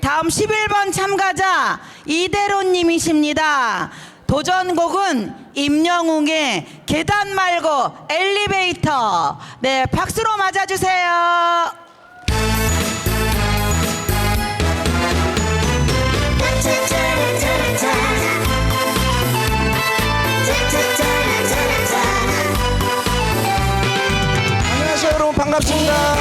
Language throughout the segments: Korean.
다음 11번 참가자 이대로님이십니다. 도전곡은 임영웅의 계단 말고 엘리베이터. 네, 박수로 맞아주세요. 안녕하세요 여러분 반갑습니다.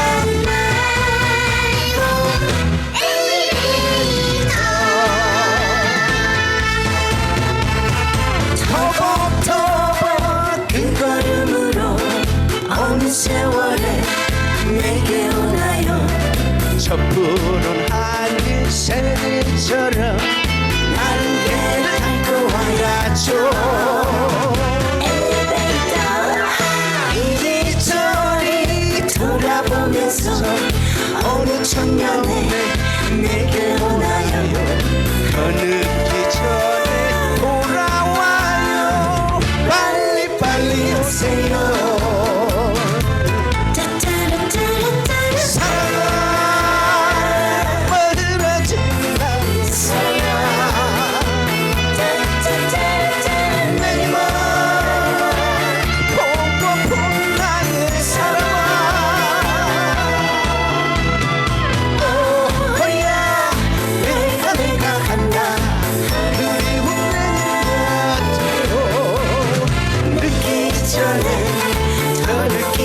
내게 오나요? 저 푸른 하늘 새들처럼 날개를 달고 와야죠. 이리저리 돌아보면서 어느 청년에 내게 오나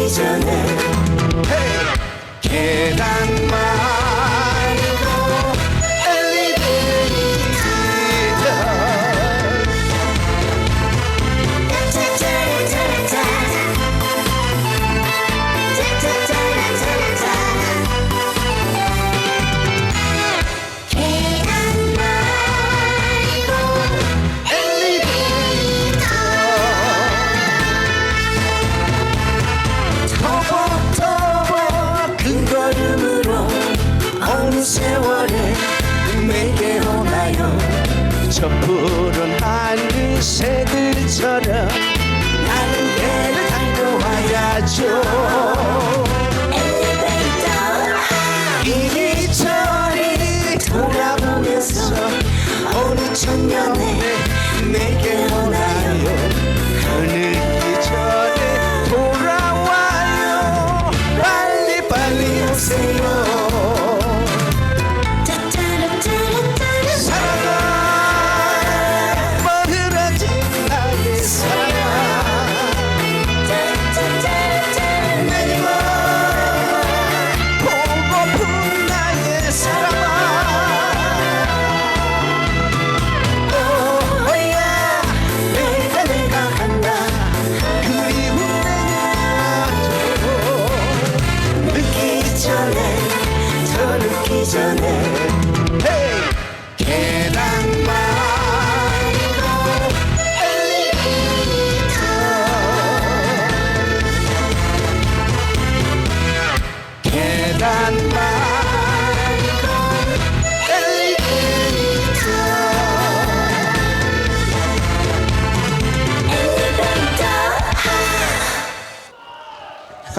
더 늦기 전에. 계단 말 저 푸른 하늘 새들처럼 날개를 달고 와야죠 전에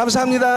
감사합니다.